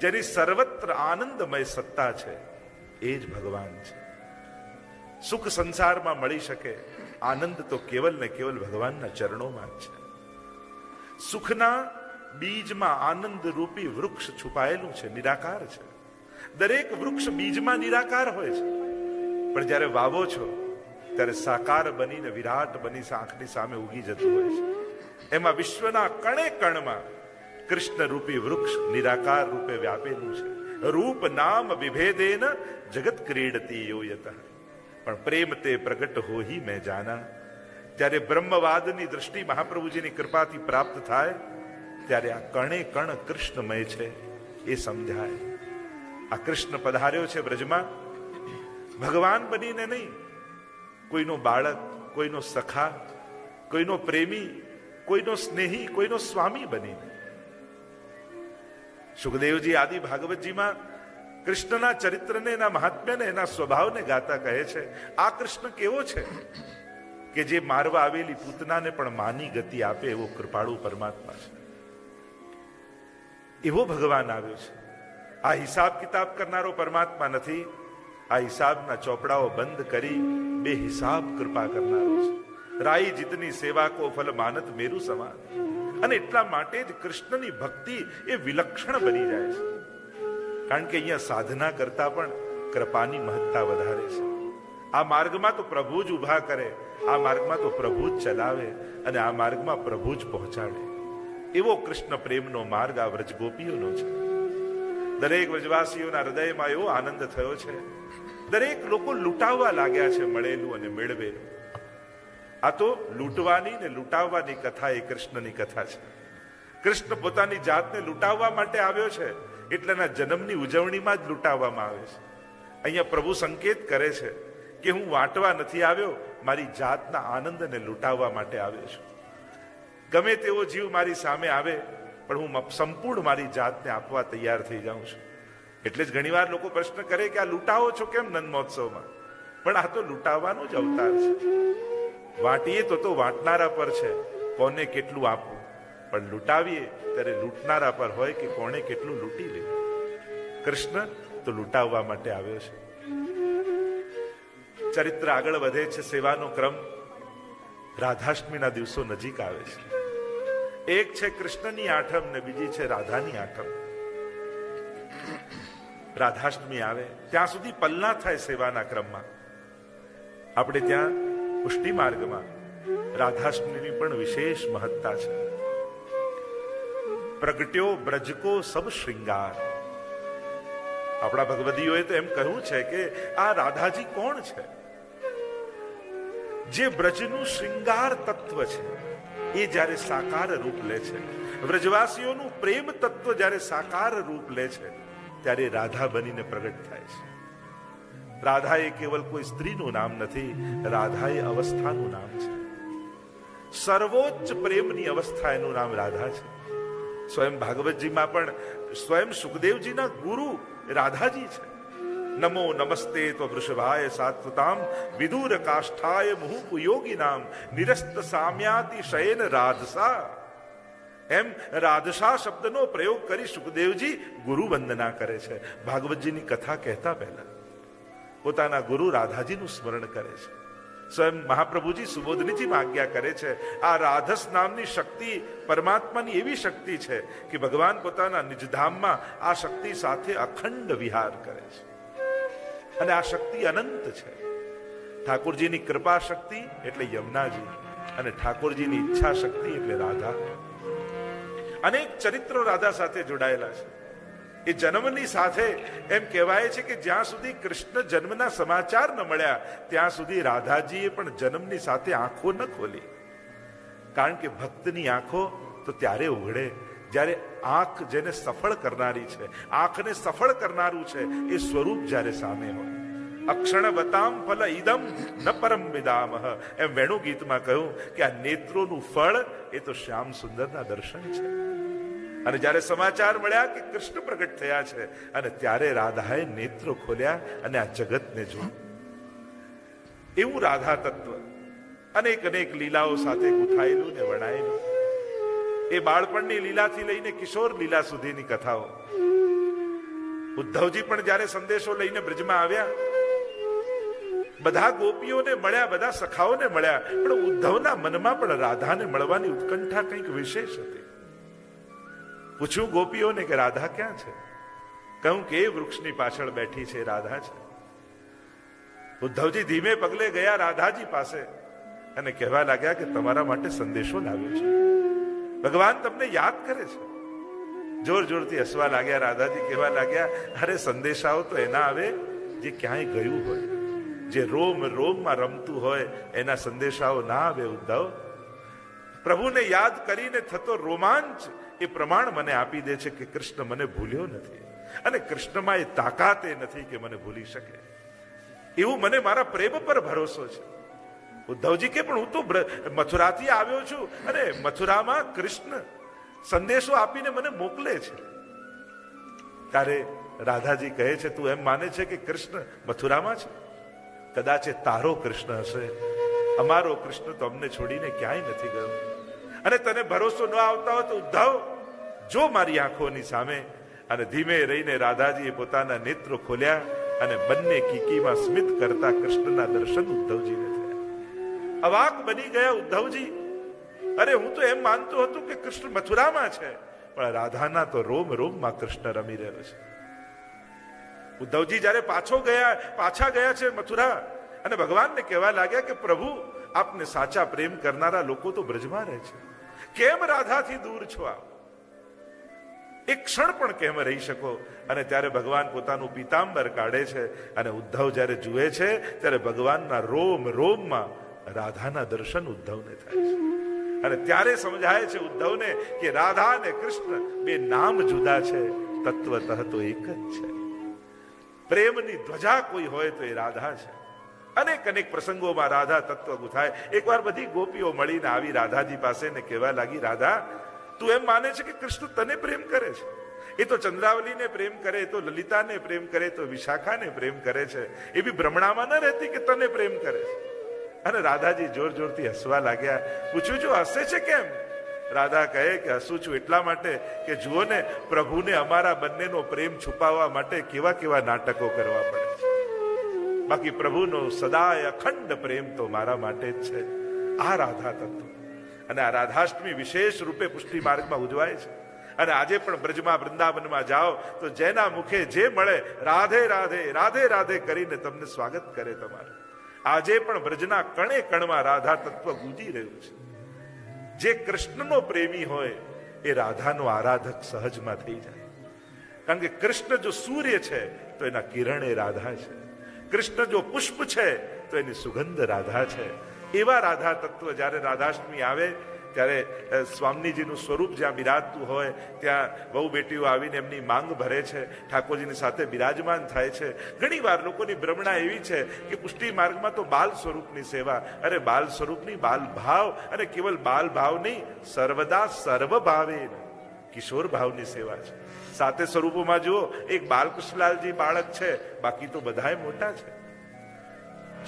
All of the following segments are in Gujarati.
જેની સર્વત્ર આનંદમય સત્તા છે, એ જ ભગવાન છે. સુખ સંસારમાં મળી શકે, આનંદ તો કેવલ ને કેવલ ભગવાનના ચરણોમાં છે. સુખના બીજમાં આનંદ રૂપી વૃક્ષ છુપાયેલું છે, નિરાકાર છે. દરેક વૃક્ષ બીજમાં નિરાકાર હોય છે. પણ જ્યારે વાવો છો, ત્યારે સાકાર બનીને વિરાટ બની આંખની સામે ઉગી જતું હોય છે. એમાં વિશ્વના કણે કણમાં કૃષ્ણ રૂપી વૃક્ષ નિરાકાર રૂપે વ્યાપેલું છે. રૂપ, નામ, વિભેદેન, જગત ક્રીડતી યોયત. પણ પ્રેમ તે પ્રગટ હોહી મેં જાના. ત્યારે બ્રહ્મવાદની દૃષ્ટિ મહાપ્રભુજીની કૃપાથી પ્રાપ્ત થાય, ત્યારે આ કણે કણ કૃષ્ણમય છે એ સમજાય. આ કૃષ્ણ પધાર્યો છે બ્રજમાં. ભગવાન બનીને નહીં, કોઈનો બાળક, કોઈનો સખા, કોઈનો પ્રેમી, કોઈનો સ્નેહી, કોઈનો સ્વામી બનીને. સુખદેવજી આદિ ભાગવતજીમાં કૃષ્ણના ચરિત્રને, એના મહાત્મ્યને, એના સ્વભાવને ગાતા કહે છે, આ કૃષ્ણ કેવો છે? કે જે મારવા આવેલી પૂતનાને પણ માની ગતિ આપે એવો કૃપાળુ પરમાત્મા છે. એવો ભગવાન આવ્યો છે. આ હિસાબ કિતાબ કરનારો પરમાત્મા નથી. આ હિસાબના ચોપડાઓ બંધ કરી બે હિસાબ કૃપા કરનારો છે. રાઈ જીતની સેવા કો ફલ માનત મેરુ સમાન. અને એટલા માટે જ કૃષ્ણની ભક્તિ એ વિલક્ષણ બની જાય છે. કારણ કે અહીંયા સાધના કરતા પણ કૃપાની મહત્તા વધારે છે. આ માર્ગમાં તો પ્રભુ જ ઊભા કરે, આ માર્ગમાં તો પ્રભુ જ ચલાવે અને આ માર્ગમાં પ્રભુ જ પહોંચાડે. એવો કૃષ્ણ પ્રેમનો માર્ગ આ વ્રજગોપીઓનો છે. દરેક વ્રજવાસીઓના હૃદયમાં એવો આનંદ થયો છે. દરેક લોકો લૂંટાવવા લાગ્યા છે મળેલું અને મેળવેલું. આ તો લૂંટવાની ને લૂંટાવવાની કથા એ કૃષ્ણની કથા છે. કૃષ્ણ પોતાની જાતને લૂંટાવવા માટે આવ્યો છે એટલે એના જન્મની ઉજવણીમાં જ લૂંટાવવામાં આવે છે. અહીંયા પ્રભુ સંકેત કરે છે કે હું વાંટવા નથી આવ્યો, મારી જાતના આનંદને લૂંટાવવા માટે આવ્યો છું. ગમે તેવો જીવ મારી સામે આવે, પણ હું સંપૂર્ણ મારી જાતને આપવા તૈયાર થઈ જાઉં છું. એટલે જ ઘણીવાર લોકો પ્રશ્ન કરે કે આ લૂંટાવો છો કેમ નંદ મહોત્સવમાં પણ આ તો લૂંટાવવાનો જ અવતાર છે. વાંટીએ તો તો વાંટનારા પર છે, કોને કેટલું આપવું? પણ લૂંટાવીએ ત્યારે લૂંટનારા પર હોય કે કોણે કેટલું લૂંટી લે? કૃષ્ણ તો લૂંટાવવા માટે આવ્યો છે. ચરિત્ર આગળ વધે છે, સેવાનો ક્રમ રાધાષ્ટમીના દિવસો નજીક આવે છે. એક છે કૃષ્ણની આઠમ ને બીજી છે રાધાની આઠમ. રાધાષ્ટમી આવે, ત્યાં સુધી પલ્લા થાય સેવાના ક્રમમાં. આપણે ત્યાં પુષ્ટિ માર્ગમાં રાધાષ્ટમીની પણ વિશેષ મહત્તા છે. પ્રગટ્યો બ્રજકો સબ શૃંગાર. આપણા ભગવદીઓએ તો એમ કહ્યું છે કે આ રાધાજી કોણ છે? જે બ્રજનું શૃંગાર તત્વ છે, એ જ્યારે સાકાર રૂપ લે છે, વ્રજવાસીઓનું પ્રેમ તત્વ જ્યારે સાકાર રૂપ લે છે, ત્યારે રાધા બનીને પ્રગટ થાય છે. રાધા એ કેવલ કોઈ સ્ત્રીનું નામ નથી રાધા એ અવસ્થાનું નામ છે. સર્વોચ્ચ પ્રેમની અવસ્થા એનું નામ રાધા છે. સ્વયં ભાગવતજીમાં પણ સ્વયં સુખદેવજીના ગુરુ રાધાજી છે. નમો નમસ્તે તો વૃષભાય સાત્વતામ, વિદુર કાષ્ઠાય મુહુ યોગી નામ નિરસ્ત સામ્યાતિ શયન રાધસા એમ રાધસા શબ્દનો પ્રયોગ કરી સુખદેવજી ગુરુ વંદના કરે છે. ભાગવતજીની કથા કહેતા પહેલા. પોતાના ગુરુ રાધાજીનું સ્મરણ કરે છે. સ્વયં મહાપ્રભુજી સુબોધનીજી આજ્ઞા કરે છે, આ રાધસ નામની શક્તિ પરમાત્માની એવી શક્તિ છે કે ભગવાન પોતાના નિજધામમાં આ શક્તિ સાથે અખંડ વિહાર કરે છે. અને આ શક્તિ અનંત છે. ઠાકોરજીની કૃપા શક્તિ એટલે યમુનાજી અને ઠાકોરજીની ઈચ્છા શક્તિ એટલે રાધા. અનેક ચરિત્રો રાધા સાથે જોડાયેલા છે. એ જન્મની સાથે એમ કહેવાય છે કે જ્યાં સુધી કૃષ્ણ જન્મના સમાચાર ન મળ્યા, ત્યાં સુધી રાધાજીએ પણ જન્મની સાથે આંખો ન ખોલી. કારણ કે ભક્તની આંખો તો ત્યારે ઉઘડે, જ્યારે આંખ જેને સફળ કરનારી છે, આંખને સફળ કરનારું છે, એ સ્વરૂપ જ્યારે સામે હોય. અક્ષણ વતામ ફલ ઈદમ ન પરમ વિદામ એમ વેણુ ગીતમાં કહ્યું કે આ નેત્રોનું ફળ એ તો શ્યામ સુંદરના દર્શન છે. અને જ્યારે સમાચાર મળ્યા કે કૃષ્ણ પ્રગટ થયા છે, અને ત્યારે રાધાએ નેત્રો ખોલ્યા અને આ જગતને જોયું. એવું રાધા તત્વ અનેક અનેક લીલાઓ સાથે ગુથાયેલું ને વણાયેલું. એ બાળપણની લીલાથી લઈને કિશોર લીલા સુધીની કથાઓ. ઉદ્ધવજી પણ જ્યારે સંદેશો લઈને બ્રજમાં આવ્યા, બધા ગોપીઓને મળ્યા, બધા સખાઓને મળ્યા, પણ ઉદ્ધવના મનમાં પણ રાધાને મળવાની ઉત્કંઠા કંઈક વિશેષ હતી. પૂછ્યું ગોપીઓને કે રાધા ક્યાં છે? કહું કે વૃક્ષની પાછળ બેઠી છે, રાધા છે. ઉદ્ધવજી ધીમે પગલે ગયા રાધાજી પાસે અને કહેવા લાગ્યા કે તમારા માટે સંદેશો લાવ્યો છે. ભગવાન તમને યાદ કરે છે. જોર જોરથી હસવા લાગ્યા રાધાજી, કહેવા લાગ્યા, અરે સંદેશાઓ તો એના આવે જે ક્યાંય ગયું હોય. જે રોમ રોમમાં રમતું હોય, એના સંદેશાઓ ના આવે ઉદ્ધવ. પ્રભુને યાદ કરીને થતો રોમાંચ એ પ્રમાણ મને આપી દે છે કે કૃષ્ણ મને ભૂલ્યો નથી. અને કૃષ્ણમાં એ તાકાત એ નથી કે મને ભૂલી શકે. એવું મને મારા પ્રેમ પર ભરોસો છે. ઉદ્ધવજી કે, પણ હું તો મથુરાથી આવ્યો છું અને મથુરામાં કૃષ્ણ સંદેશો આપીને મને મોકલે છે. ત્યારે રાધાજી કહે છે, તું એમ માને છે કે કૃષ્ણ મથુરામાં છે? કદાચ તારો કૃષ્ણ હશે. અમારો કૃષ્ણ તો અમને છોડીને ક્યાંય નથી ગયો. અને તને ભરોસો ન આવતા હોય તો ઉદ્ધવ. જો મારી આંખોની સામે અને ધીમે રહીને રાધાજીએ પોતાના નેત્રો ખોલ્યા અને બંને કીકીમાં સ્મિત કરતા કૃષ્ણના દર્શન ઉદ્ધવજીને થયા. અવાક બની ગયા ઉદ્ધવજી. અરે હું તો એમ માનતો હતો કે કૃષ્ણ મથુરામાં છે, પણ રાધાના તો રોમ રોમમાં કૃષ્ણ રમી રહ્યો છે. ઉદ્ધવજી જ્યારે પાછો ગયા, પાછા ગયા છે મથુરા, અને ભગવાનને કહેવા લાગ્યા કે પ્રભુ, આપને સાચા પ્રેમ કરનારા લોકો તો બ્રજમાં રહે છે. કેમ રાધાથી દૂર છો આપ? એક ક્ષણ પણ કેમ રહી શકો? અને ત્યારે ભગવાન પોતાનું પીતાંબર કાઢે છે અને ઉદ્ધવ જ્યારે જુએ છે, ત્યારે ભગવાનના રોમ, રોમમાં રાધાના દર્શન ઉદ્ધવને થાય છે. અને ત્યારે સમજાય છે ઉદ્ધવને કે રાધા અને કૃષ્ણ બે નામ જુદા છે, તત્વતઃ તો એક જ છે. પ્રેમની ધ્વજા કોઈ હોય તો એ રાધા છે. અનેક અનેક પ્રસંગોમાં રાધા તત્વ ગુથાય એકવાર બધી ગોપીઓ મળીને આવી રાધાજી પાસે ને કહેવા લાગી, રાધા, તું એમ માને છે કે કૃષ્ણ તને પ્રેમ કરે છે? એ તો ચંદ્રાવલીને પ્રેમ કરે તો લલિતાને પ્રેમ કરે તો વિશાખાને પ્રેમ કરે છે. એ બી ભ્રમણામાં ન રહેતી કે તને પ્રેમ કરે છે? અને રાધાજી જોર જોરથી હસવા લાગ્યા, પૂછ્યું છું હસે છે કેમ? રાધા કહે કે, હસું છું એટલા માટે કે જુઓ ને પ્રભુને અમારા બંનેનો પ્રેમ છુપાવવા માટે કેવા કેવા નાટકો કરવા પડે. બાકી પ્રભુનો સદાય અખંડ પ્રેમ તો મારા માટે જ છે. આ રાધા તત્વ અને આ રાધાષ્ટમી વિશેષ રૂપે પુષ્ટિ માર્ગમાં ઉજવાય છે. અને આજે પણ બ્રજમાં વૃંદાવનમાં જાઓ તો જેના મુખે જે મળે રાધે રાધે રાધે રાધે કરીને તમને સ્વાગત કરે તમારે. આજે પણ બ્રજના કણે કણમાં રાધા તત્વ ગુંજી રહ્યું છે. જે કૃષ્ણનો પ્રેમી હોય એ રાધાનો આરાધક સહજમાં થઈ જાય. કારણ કે કૃષ્ણ જો સૂર્ય છે તો એના કિરણ એ રાધા છે. કૃષ્ણ જો પુષ્પ છે, તો એની સુગંધ રાધા છે. એવા રાધા તત્વ જ્યારે રાધાષ્ટમી આવે, ત્યારે સ્વામીજીનું સ્વરૂપ જ્યાં બિરાજતું હોય, ત્યાં બહુ બેટીઓ આવીને એમની માંગ ભરે છે, ઠાકોરજીની સાથે બિરાજમાન થાય છે. ઘણી વાર લોકોની ભ્રમણા એવી છે કે પુષ્ટિ માર્ગમાં તો બાલ સ્વરૂપની સેવા, અરે બાલ સ્વરૂપની બાલ ભાવ, અને કેવલ બાલ ભાવ નહીં, સર્વદા સર્વ ભાવે કિશોર ભાવની સેવા છે. સાતે સ્વરૂપોમાં જુઓ, એક બાલકૃષ્ણલાલજી બાળક છે, બાકી તો બધાય મોટા છે.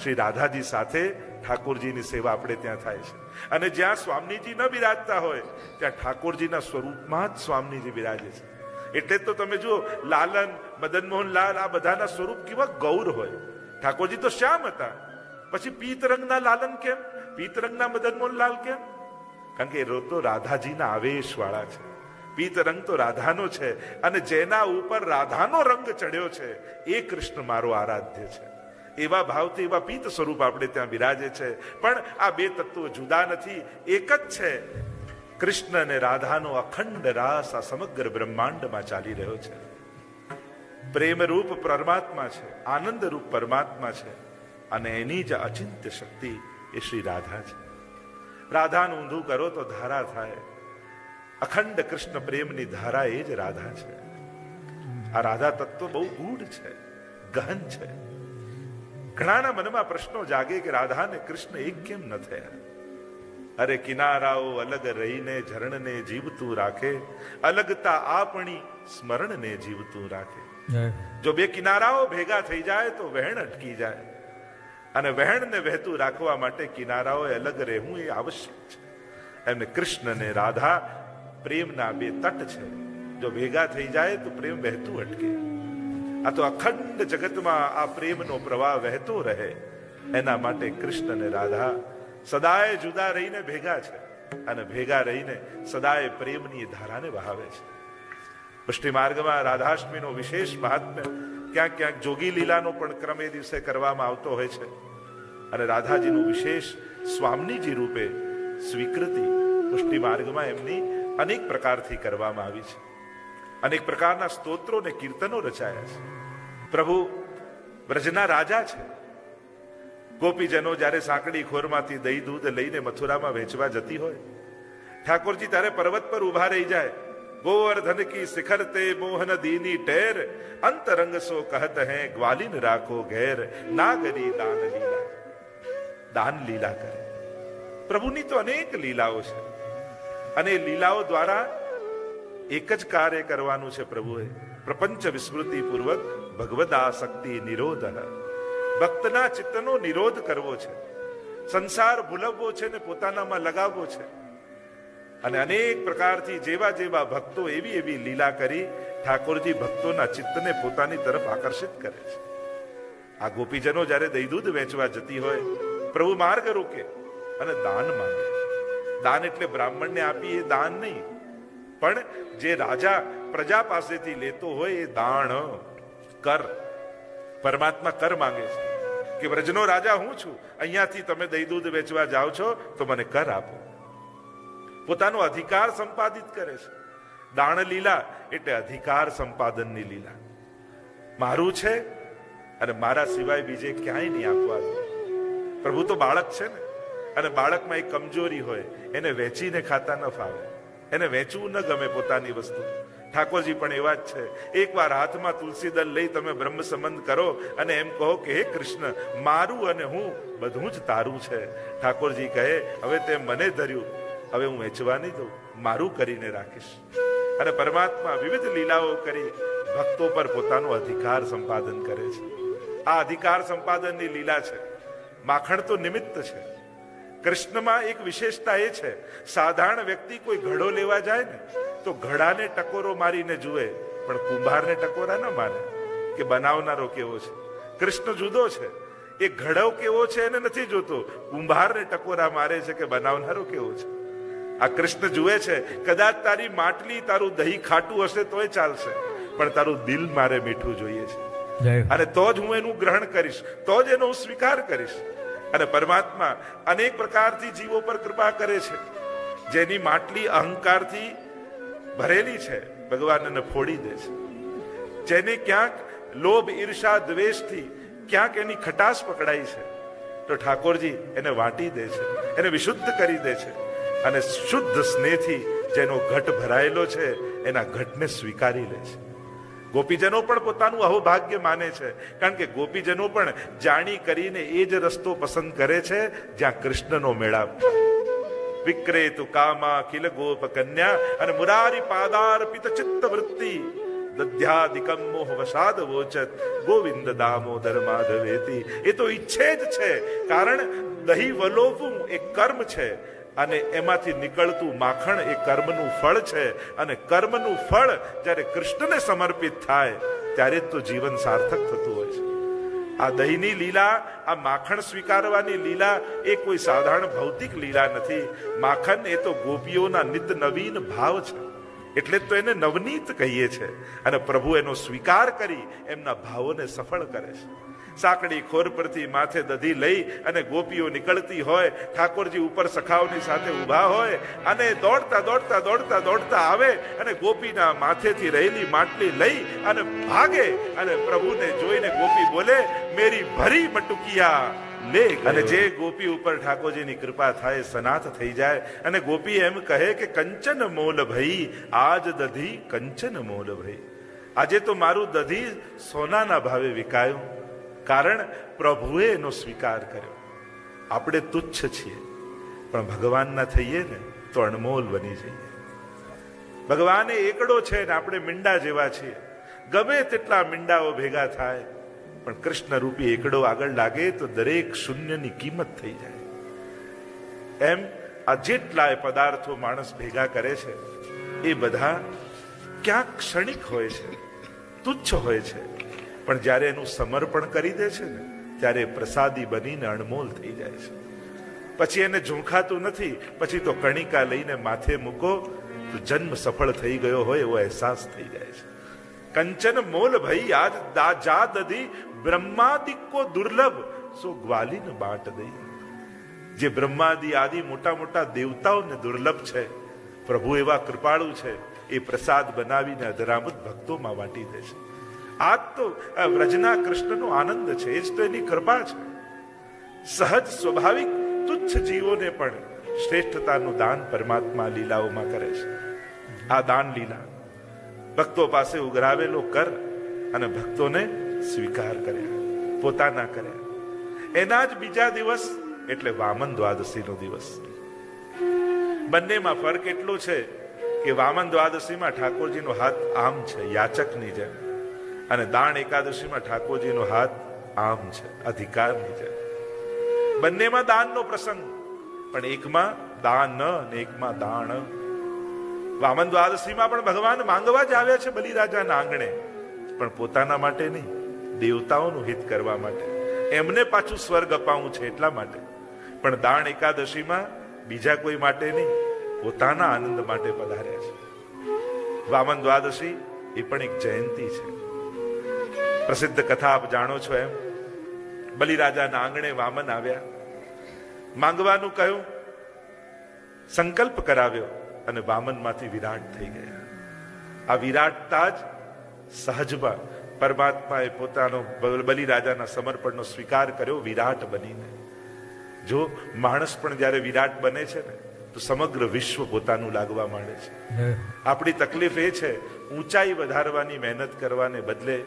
શ્રી રાધાજી સાથે ઠાકોરજીની સેવા આપણે ત્યાં થાય છે. અને જ્યાં સ્વામીજી ન બિરાજતા હોય, ત્યાં ઠાકોરજીના સ્વરૂપમાં જ સ્વામીજી બિરાજે છે. એટલે તો તમે જુઓ, લાલન મદન મોહન લાલ આ બધાના સ્વરૂપ કેવા ગૌર હોય. ઠાકોરજી તો શ્યામ હતા. પછી પીત રંગના લાલન કેમ? પીત રંગના મદન મોહન લાલ કેમ? કારણ કે એ તો રાધાજીના આવેશ વાળા છે. પીત રંગ તો રાધાનો છે અને જેના ઉપર રાધાનો રંગ ચડ્યો છે, એ કૃષ્ણ મારો આરાધ્ય છે. એવા ભાવથી, એવા પીત સ્વરૂપ આપણે ત્યાં બિરાજે છે. પણ આ બે તત્વો જુદા નથી, એક જ છે. કૃષ્ણ અને રાધાનો અખંડ રાસ આ સમગ્ર બ્રહ્માંડમાં ચાલી રહ્યો છે. પ્રેમરૂપ પરમાત્મા છે, આનંદરૂપ પરમાત્મા છે, અને એની જ અચિંત્ય શક્તિ એ શ્રી રાધા છે. રાધાનું ઊંધું કરો તો ધારા થાય. અખંડ કૃષ્ણ પ્રેમની ધારા એ જ રાધા છે. આ રાધા તત્વ બહુ ગૂઢ છે ગહન છે. ઘણાના મનમાં પ્રશ્નો જાગે કે રાધા અને કૃષ્ણ એક કેમ ન થયા? અરે કિનારાઓ અલગ રહીને ઝરણને જીવતું રાખે અલગતા આપણી સ્મરણને જીવતું રાખે. જો બે કિનારાઓ ભેગા થઈ જાય તો વહેણ અટકી જાય. અને વહેણને વહેતું રાખવા માટે કિનારાઓએ અલગ રહેવું એ આવશ્યક છે. એમને કૃષ્ણને રાધા પ્રેમના બે તટ છે. જો ભેગા થઈ જાય તો પ્રેમ વહેતું અટકે. આ તો અખંડ જગતમાં આ પ્રેમનો પ્રવાહ વહેતો રહે. એના માટે કૃષ્ણ અને રાધા સદાય જુદા રહીને ભેગા છે અને ભેગા રહીને સદાય પ્રેમની ધારાને વહાવે છે. પુષ્ટિ માર્ગમાં રાધાષ્ટમીનો વિશેષ મહાત્મ્ય ક્યાંક ક્યાંક જોગી લીલાનો પણ ક્રમ દિવસે કરવામાં આવતો હોય છે. અને રાધાજીનું વિશેષ સ્વામીજી રૂપે સ્વીકૃતિ પુષ્ટિ માર્ગમાં એમની અનેક પ્રકારથી કરવામાં આવી છે. અનેક પ્રકારના સ્તોત્રો ને કીર્તનો રચાયા છે. પ્રભુ વ્રજના રાજા છે. ગોપીજનો જ્યારે સાંકડી ખોરમાંથી દહીં, દૂધ લઈને મથુરામાં વેચવા જતી હોય, ઠાકોરજી ત્યારે પર્વત પર ઊભા રહી જાય. ગોવર્ધન કી શિખર તે મોહન દીની ટેર, અંતરંગ સો કહત હે, ગ્વાલિન રાખો ઘેર, નાગરી દાન લીલા. દાન લીલા કરે. પ્રભુની તો અનેક લીલાઓ છે. અને લીલાઓ દ્વારા એક જ કાર્ય કરવાનું છે પ્રભુએ. પ્રપંચ વિસ્મૃતિ પૂર્વક ભગવદા શક્તિ નિરોધ ભક્તના ચિત્તનો નિરોધ કરવો છે. સંસાર ભૂલવવો છે ને પોતાનામાં લગાવવો છે. અને અનેક પ્રકારથી જેવા જેવા ભક્તો એવી એવી લીલા કરી ઠાકોરજી ભક્તોના ચિત્તને પોતાની તરફ આકર્ષિત કરે છે. આ ગોપીજનો જ્યારે દહીં દૂધ વેચવા જતી હોય, પ્રભુ માર્ગ રોકે અને દાન માંગે. દાન એટલે બ્રાહ્મણને આપી એ દાન નહીં. પણ જે રાજા પ્રજા પાસેથી લેતો હોય એ દાણ કર. પરમાત્મા કર માંગે છે. કે વ્રજનો રાજા હું છું? અહીંયાથી તમે દહીં દૂધ વેચવા જાઓ છો, તો મને કર આપો. પોતાનો અધિકાર સંપાદિત કરે છે. દાણ લીલા એટલે અધિકાર સંપાદનની લીલા. મારું છે અને મારા સિવાય બીજે ક્યાંય નહીં આપવાનું. પ્રભુ તો બાળક છે ને. અને બાળકમાં એક કમજોરી હોય, એને વેચીને ખાતા ન ફાવે. એને વેચવું ન ગમે પોતાની વસ્તુ. ઠાકોરજી પણ એવા જ છે. એકવાર હાથમાં તુલસી દલ લઈ તમે બ્રહ્મ સંબંધ કરો અને એમ કહો કે, હે કૃષ્ણ, મારું અને હું બધું જ તારું છે. ઠાકોરજી કહે, હવે તે મને ધર્યું. હવે હું વેચવા નહીં દઉં. મારું કરીને રાખીશ. અને પરમાત્મા વિવિધ લીલાઓ કરી ભક્તો પર પોતાનો અધિકાર સંપાદન કરે છે. આ અધિકાર સંપાદનની લીલા છે. માખણ તો નિમિત્ત છે. કૃષ્ણમાં એક વિશેષતા એ છે સાધારણ વ્યક્તિ કોઈ ઘડો લેવા જાય ને તો ઘડાને ટકોરો મારીને જુએ પણ કુંભારને ટકોરા ન મારે કે બનાવનારો કેવો છે. કૃષ્ણ જુદો છે એ ઘડો કેવો છે એને નથી જોતો કુંભારને ટકોરા મારે છે કે બનાવનારો કેવો છે. આ કૃષ્ણ જુએ છે કદાચ તારી માટલી તારું દહીં ખાટું હશે તોય ચાલશે પણ તારું દિલ મારે મીઠું જોઈએ છે. અને તો જ હું એનું ગ્રહણ કરીશ તો જ એનો હું સ્વીકાર કરીશ. અને પરમાત્મા અનેક પ્રકારથી જીવો પર કૃપા કરે છે. જેની માટલી અહંકારથી ભરેલી છે, ભગવાન એને ફોડી દે છે. જેને ક્યાંક લોભ, ઈર્ષા, દ્વેષથી ક્યાંક એની ખટાશ પકડાઈ છે, તો ઠાકોરજી એને વાટી દે છે, એને વિશુદ્ધ કરી દે છે અને શુદ્ધ સ્નેહથી જેનો ઘટ ભરાયેલો છે, એના ઘટને સ્વીકારી લે છે. ગોપીજનો પણ પોતાનું અહોભાગ્ય માને છે. કારણ કે ગોપીજનો પણ જાણી કરીને એ જ રસ્તો પસંદ કરે છે, જ્યાં કૃષ્ણનો મેળાપ. વિક્રેતુ કામા કિલ ગોપ કન્યા અને મુરારી પાદાર્પિત ચિત્ત વૃત્તિ દધ્યાદિકમ મોહ વસાદ વોચત. ગોવિંદ દામોદર માધવેતી. એ તો ઈચ્છે જ છે. કારણ દહીં વલોપું એ કર્મ છે. અને એમાંથી નીકળતું માખણ એ કર્મનું ફળ છે. અને કર્મનું ફળ જ્યારે કૃષ્ણને સમર્પિત થાય, ત્યારે જ તો જીવન સાર્થક થતું હોય છે. આ દહીંની લીલા, આ માખણ સ્વીકારવાની લીલા એ કોઈ સાધારણ ભૌતિક લીલા નથી. માખણ એ તો ગોપીઓના નિત નવીન ભાવ છે. એટલે જ તો એને નવનીત કહીએ છે. અને પ્રભુ એનો સ્વીકાર કરી એમના ભાવોને સફળ કરે છે. સાંકડી ખોર પરથી માથે દધી લઈ અને ગોપીઓ નીકળતી હોય, ઠાકોરજી ઉપર સખાઓની સાથે ઊભા હોય, અને દોડતા દોડતા દોડતા દોડતા આવે અને ગોપીના માથેથી રહેલી માટલી લઈ અને ભાગે અને પ્રભુને જોઈને ગોપી બોલે, મેરી ભરી મટુકિયા લે અને જે ગોપી ઉપર ઠાકોરજીની કૃપા થાય, સનાથ થઈ જાય. અને ગોપી એમ કહે કે, કંચન મોલ ભઈ આજ દધી કંચન મોલ ભઈ આજે તો મારું દધી સોનાના ભાવે વિકાયું. કારણ પ્રભુએ એનો સ્વીકાર કર્યો. આપણે તુચ્છ છીએ. પણ ભગવાનના થઈએ ને, તો અણમોલ બની જઈએ. ભગવાન એકડો છે ને, આપણે મીંડા જેવા છીએ. ગમે તેટલા મીંડાઓ ભેગા થાય પણ કૃષ્ણ રૂપી એકડો આગળ લાગે તો દરેક શૂન્યની કિંમત થઈ જાય. એમ આ જેટલાય પદાર્થો માણસ ભેગા કરે છે, એ બધા ક્યાંક ક્ષણિક હોય છે, તુચ્છ હોય છે. પણ જ્યારે એનું સમર્પણ કરી દે છે ને, ત્યારે પ્રસાદી બનીને અણમોલ થઈ જાય છે. પછી એને ઝૂંખાતું નથી, પછી તો કણિકા લઈને માથે મૂકો, તો જન્મ સફળ થઈ ગયો હોય એવો અહેસાસ થઈ જાય છે. કંચન મોલ ભઈ આજ દા જા દધી બ્રહ્માદિકો દુર્લભ સો ગ્વાલીન બાટ દઈ જે બ્રહ્માદિ આદિ મોટા મોટા દેવતાઓને દુર્લભ છે પ્રભુ એવા કૃપાળુ છે એ પ્રસાદ બનાવીને અધરામત ભક્તોમાં વાટી દે છે આ તો વ્રજના કૃષ્ણનો આનંદ છે એ જ તો એની કૃપા છે સહજ સ્વાભાવિક તુચ્છ જીવોને પણ શ્રેષ્ઠતાનું દાન પરમાત્મા લીલાઓમાં કરે છે આ દાન લીલા ભક્તો પાસે ઉઘરાવેલો કર અને ભક્તોને સ્વીકાર કર્યા, પોતાના કર્યા. એના જ બીજા દિવસ, એટલે વામન દ્વાદશીનો દિવસ. બંનેમાં ફરક એટલો છે કે વામન દ્વાદશીમાં ઠાકોરજીનો હાથ આમ છે, યાચકની જેમ. અને દાણ એકાદશીમાં ઠાકોરજીનો હાથ આમ છે, અધિકારની જેમ. બંનેમાં દાનનો પ્રસંગ, પણ એકમાં દાન અને એકમાં દાણ. વામન દ્વાદશીમાં પણ ભગવાન માંગવા જ આવ્યા છે બલિરાજાના આંગણે. પણ પોતાના માટે નહીં, દેવતાઓનું હિત કરવા માટે. એમને પાછું સ્વર્ગ અપાવું છે એટલા માટે. પણ દાણ એકાદશીમાં બીજા કોઈ માટે નહીં, પોતાના આનંદ માટે પધાર્યા છે. વામન દ્વાદશી એ પણ એક જયંતી છે. પ્રસિદ્ધ કથા આપ જાણો છો એમ. બલિરાજાના આંગણે વામન આવ્યા. માંગવાનું કહ્યું, સંકલ્પ કરાવ્યો. અને વામનમાંથી વિરાટ થઈ ગયા. આ વિરાટતા જ સહજમાં પરમાત્માએ પોતાનો બલિરાજાના સમર્પણનો સ્વીકાર કર્યો વિરાટ બનીને. જો માણસ પણ જ્યારે વિરાટ બને છે ને તો સમગ્ર વિશ્વ પોતાનું લાગવા માંડે છે. આપણી તકલીફ એ છે ઊંચાઈ વધારવાની મહેનત કરવાને બદલે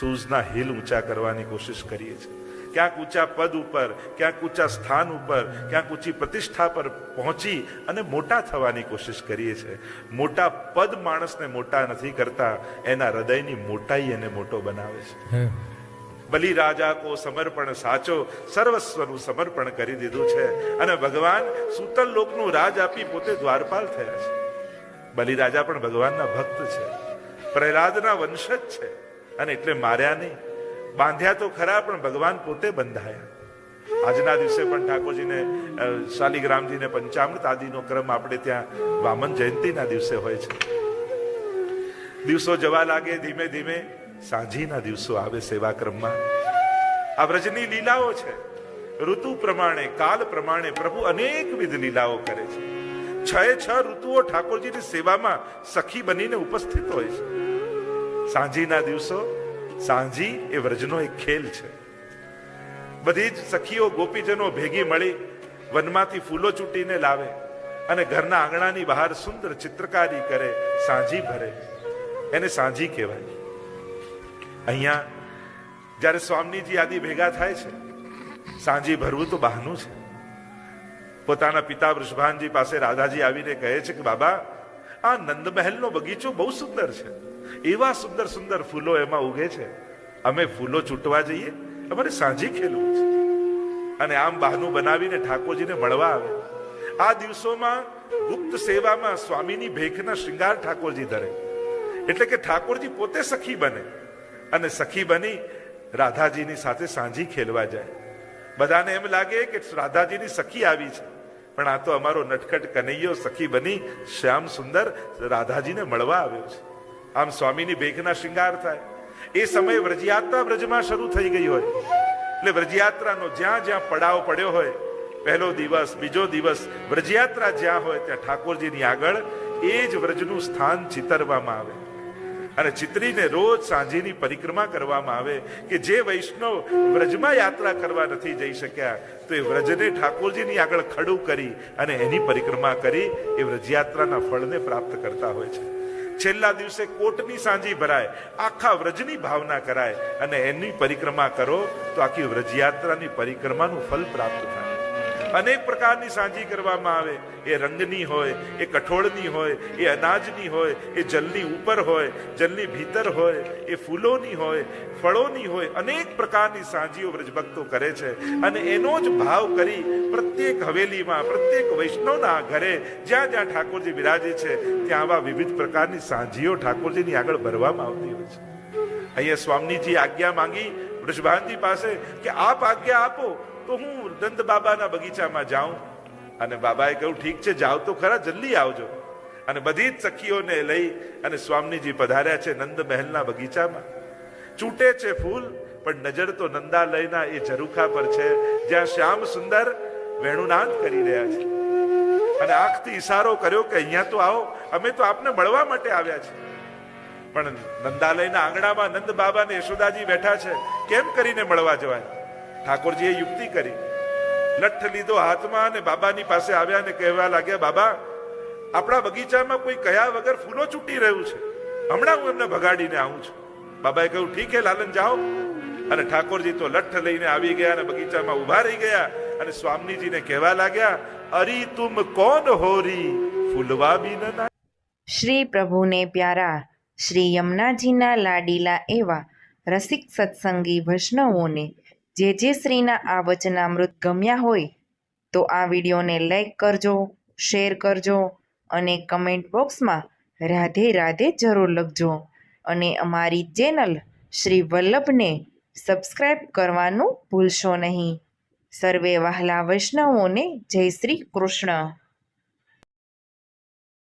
સૂઝના હિલ ઊંચા કરવાની કોશિશ કરીએ છીએ. ક્યાંક ઊંચા પદ ઉપર ક્યાંક ઊંચા સ્થાન ઉપર ક્યાંક ઊંચી પ્રતિષ્ઠા પર પહોંચી અને મોટા થવાની કોશિશ કરીએ છીએ. મોટા પદ માણસને મોટા નથી કરતા એના હૃદયની મોટાઈ એને મોટો બનાવે છે. બલિ રાજા કો સમર્પણ સાચો સર્વસ્વનું સમર્પણ કરી દીધું છે અને ભગવાન સૂતલ લોકનું રાજ આપી પોતે દ્વારપાલ થયા છે. બલિરાજા પણ ભગવાનના ભક્ત છે. પ્રહલાદના વંશજ છે અને એટલે માર્યા નહીં. બાંધ્યા તો ખરા, પણ ભગવાન પોતે બંધાયા. આજના દિવસે પણ ઠાકોરજીને શાલિગ્રામજીને પંચામૃત આદિનો ક્રમ આપણે ત્યાં વામન જયંતિના દિવસે હોય છે. દિવસો જવા લાગે, ધીમે ધીમે સાંજીના દિવસો આવે સેવા ક્રમમાં. આ વ્રજની લીલાઓ છે. ઋતુ પ્રમાણે, કાલ પ્રમાણે પ્રભુ અનેકવિધ લીલાઓ કરે છે. છ એ છ ઋતુઓ ઠાકોરજીની સેવામાં સખી બનીને ઉપસ્થિત હોય છે. સાંજીના દિવસો સાંજી એ વ્રજનો એક ખેલ છે. બધી જ સખીઓ ગોપીજનો ભેગી મળી વનમાંથી ફૂલો ચૂંટીને લાવે અને ઘરના આંગણાની બહાર સુંદર ચિત્રકારી કરે, સાંજી ભરે. એને સાંજી કહેવાય. અહીંયા જ્યારે સ્વામીજી આદિ ભેગા થાય છે, સાંજી ભરવું તો બહાનું છે. પોતાના પિતા વૃષભાનજી પાસે રાધાજી આવીને કહે છે કે બાબા, આ નંદમહેલનો બગીચો બહુ સુંદર છે. એવા સુંદર સુંદર ફૂલો એમાં ઉગે છે. અમે ફૂલો ચૂંટવા જઈએ. અમારે સાંજી ખેલવું છે. અને આમ બહાનું બનાવીને ઠાકોરજીને મળવા આવે. આ દિવસોમાં ગુપ્ત સેવામાં સ્વામીની ભેખના શૃંગાર ઠાકોરજી ધરે. એટલે કે ઠાકોરજી પોતે સખી બને. અને સખી બની રાધાજીની સાથે સાંજી ખેલવા જાય. બધાને એમ લાગે કે રાધાજીની સખી આવી છે. પણ આ તો અમારો નટખટ કનૈયો સખી બની શ્યામ સુંદર રાધાજીને મળવા આવ્યો છે. આમ સ્વામીની ભેખના શિંગાર થાય. એ સમયે વ્રજયાત્રા વ્રજમાં શરૂ થઈ ગઈ હોય. એટલે વ્રજયાત્રાનો જ્યાં જ્યાં પડાવ પડ્યો હોય, પહેલો દિવસ, બીજો દિવસ વ્રજયાત્રા જ્યાં હોય ત્યાં ઠાકોરજીની આગળ એ જ વ્રજનું સ્થાન ચિતરવામાં આવે. અને ચિત્રીને રોજ સાંજેની પરિક્રમા કરવામાં આવે કે જે વૈષ્ણવ વ્રજમાં યાત્રા કરવા નથી જઈ શક્યા, તો એ વ્રજને ઠાકોરજીની આગળ ખડું કરી અને એની પરિક્રમા કરી એ વ્રજયાત્રાના ફળને પ્રાપ્ત કરતા હોય છે. છેલ્લા દિવસે કોટની સાંજી ભરાય, આખા વ્રજની ભાવના કરાય અને એની પરિક્રમા કરો તો આખી વ્રજયાત્રાની પરિક્રમાનું ફલ પ્રાપ્ત થાય. અનેક પ્રકારની સાંજી કરવામાં આવે. એ રંગની હોય, એ કઠોળની હોય, એ અનાજની હોય, એ જલની ઉપર હોય, જલની ભીતર હોય, એ ફૂલોની હોય, ફળોની હોય, અનેક પ્રકારની સાંજીઓ વ્રજભક્તો કરે છે. અને એનો જ ભાવ કરી પ્રત્યેક હવેલીમાં, પ્રત્યેક વૈષ્ણવના ઘરે જ્યાં જ્યાં ઠાકોરજી બિરાજે છે, ત્યાં આવા વિવિધ પ્રકારની સાંજીઓ ઠાકોરજીની આગળ ભરવામાં આવતી હોય છે. અહીંયા સ્વામીજી આજ્ઞા માંગી વૃષભાનજી પાસે કે, આપ આજ્ઞા આપો તો હું નંદ બાબાના બગીચામાં જાઉં અને બાબાએ કહ્યું, ઠીક છે, જાઓ તો ખરા, જલ્દી આવજો. અને બધી જ સખીઓને લઈ અને સ્વામીજી પધાર્યા છે નંદ મહેલના બગીચામાં. ચૂંટે છે ફૂલ, પણ નજર તો નંદાલયના એ ઝરૂખા પર છે, જ્યાં શ્યામ સુંદર વેણુનાદ કરી રહ્યા છે. અને આંખથી ઈશારો કર્યો કે અહીંયા તો આવો, અમે તો આપને મળવા માટે આવ્યા છે પણ નંદાલયના આંગણામાં નંદ બાબા ને યશોદાજી બેઠા છે, કેમ કરીને મળવા જવાય? ઠાકોરજીએ યુક્તિ કરી. લઠ્ઠ લીધો હાથમાં અને બાબાની પાસે આવ્યા અને કહેવા લાગ્યા, બાબા, આપણા બગીચામાં કોઈ કયા વગર ફૂલો છૂટી રહ્યું છે? હમણાં હું એમને ભગાડીને આવું છું. બાબાએ કહ્યું, ઠીક હે, લાલન, જાઓ. અને ઠાકોરજી તો લઠ્ઠ લઈને આવી ગયા અને બગીચામાં ઊભા રહી ગયા અને સ્વામીજીને કહેવા લાગ્યા, અરી તુમ કોણ હોરી? ફૂલવા બી ન ના શ્રી પ્રભુને પ્યારા, શ્રી યમુનાજીના લાડીલા એવા રસિક સત્સંગી વૈષ્ણવોને જે જે શ્રીના આ વચનામૃત ગમ્યા હોય, તો આ વિડીયોને લાઈક કરજો, શેર કરજો અને કમેન્ટ બોક્સમાં રાધે રાધે જરૂર લખજો. અને અમારી ચેનલ શ્રી વલ્લભને સબસ્ક્રાઈબ કરવાનું ભૂલશો નહીં. સર્વે વહાલા વૈષ્ણવોને જય શ્રી કૃષ્ણ.